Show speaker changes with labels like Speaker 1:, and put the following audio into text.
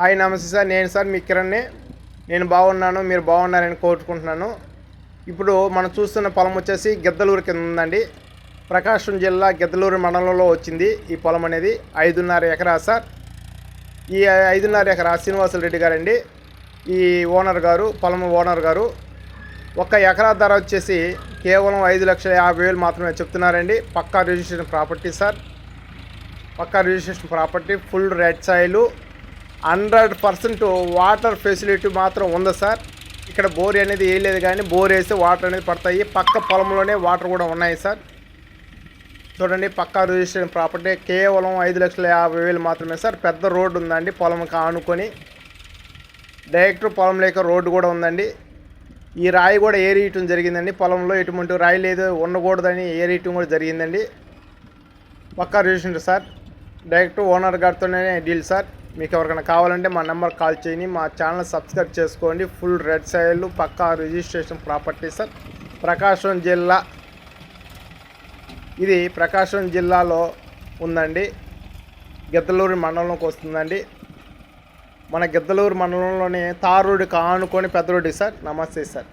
Speaker 1: Hi నమస్తే sir నేను sir మీ కిరణ్ని. నేను బాగున్నాను మీరు బాగున్నారని కోరుకుంటున్నాను. ఇప్పుడు మనం చూస్తున్న పొలం వచ్చేసి గిద్దలూరు కింద ఉందండి. ప్రకాశం జిల్లా గిద్దలూరు మండలంలో వచ్చింది ఈ పొలం అనేది. ఐదున్నర ఎకరా సార్. ఈ ఐదున్నర ఎకరా శ్రీనివాసులు రెడ్డి గారండి. ఈ ఓనర్ గారు పొలం ఓనర్ గారు. ఒక ఎకరా ధర వచ్చేసి కేవలం ఐదు లక్షల యాభై వేలు మాత్రమే చెప్తున్నారండి. Pucca registration property sir. Pucca registration property full red soil. Hundred percent water facility మాత్రం ఉంది సార్. ఇక్కడ బోర్ అనేది వేయలేదు కానీ బోర్ వేస్తే వాటర్ అనేది పడతాయి. పక్క పొలంలోనే వాటర్ కూడా ఉన్నాయి సార్. చూడండి పక్కా రిజిస్ట్రేషన్ ప్రాపర్టీ కేవలం ఐదు లక్షల యాభై వేలు మాత్రమే సార్. పెద్ద రోడ్డు ఉందండి పొలంకి ఆనుకొని డైరెక్ట్ పొలం లేక రోడ్డు కూడా ఉందండి. ఈ రాయి కూడా ఏరియటం జరిగిందండి. పొలంలో ఎటువంటి రాయి లేదు ఉండకూడదని ఏరియటం కూడా జరిగిందండి. Pucca registration sir. Direct owner గారితోనే deal sir. మీకు ఎవరికైనా కావాలంటే మా నెంబర్ కాల్ చేయండి. మా ఛానల్ సబ్స్క్రైబ్ చేసుకోండి. Full red soil pucca registration property sir. Prakasam జిల్లా ఇది ప్రకాశం జిల్లాలో ఉందండి. గిద్దలూరు మండలంలోకి వస్తుందండి. మన గిద్దలూరు మండలంలోని తార్ రోడ్డుకి ఆనుకొని పెద్ద రోడ్డు సార్. నమస్తే సార్.